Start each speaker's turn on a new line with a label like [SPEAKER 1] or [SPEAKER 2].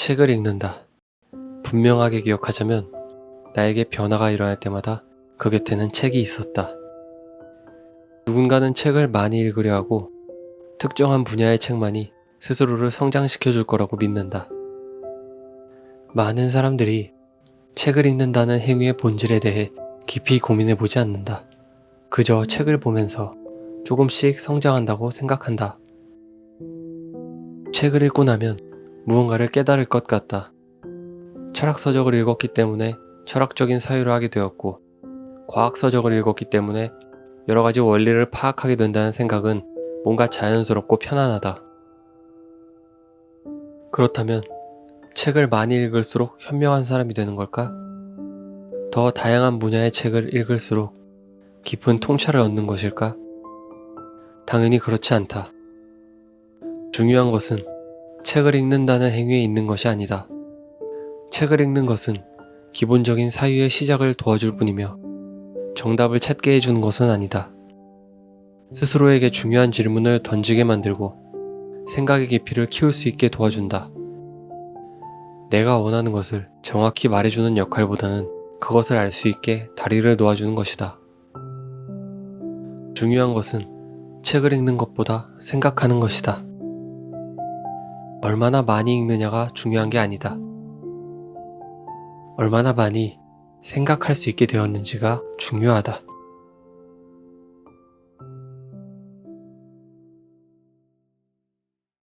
[SPEAKER 1] 책을 읽는다. 분명하게 기억하자면 나에게 변화가 일어날 때마다 그 곁에는 책이 있었다. 누군가는 책을 많이 읽으려 하고 특정한 분야의 책만이 스스로를 성장시켜 줄 거라고 믿는다. 많은 사람들이 책을 읽는다는 행위의 본질에 대해 깊이 고민해 보지 않는다. 그저 책을 보면서 조금씩 성장한다고 생각한다. 책을 읽고 나면 무언가를 깨달을 것 같다. 철학서적을 읽었기 때문에 철학적인 사유를 하게 되었고, 과학서적을 읽었기 때문에 여러 가지 원리를 파악하게 된다는 생각은 뭔가 자연스럽고 편안하다. 그렇다면 책을 많이 읽을수록 현명한 사람이 되는 걸까? 더 다양한 분야의 책을 읽을수록 깊은 통찰을 얻는 것일까? 당연히 그렇지 않다. 중요한 것은 책을 읽는다는 행위에 있는 것이 아니다. 책을 읽는 것은 기본적인 사유의 시작을 도와줄 뿐이며 정답을 찾게 해주는 것은 아니다. 스스로에게 중요한 질문을 던지게 만들고 생각의 깊이를 키울 수 있게 도와준다. 내가 원하는 것을 정확히 말해주는 역할보다는 그것을 알 수 있게 다리를 놓아주는 것이다. 중요한 것은 책을 읽는 것보다 생각하는 것이다. 얼마나 많이 읽느냐가 중요한 게 아니다. 얼마나 많이 생각할 수 있게 되었는지가 중요하다.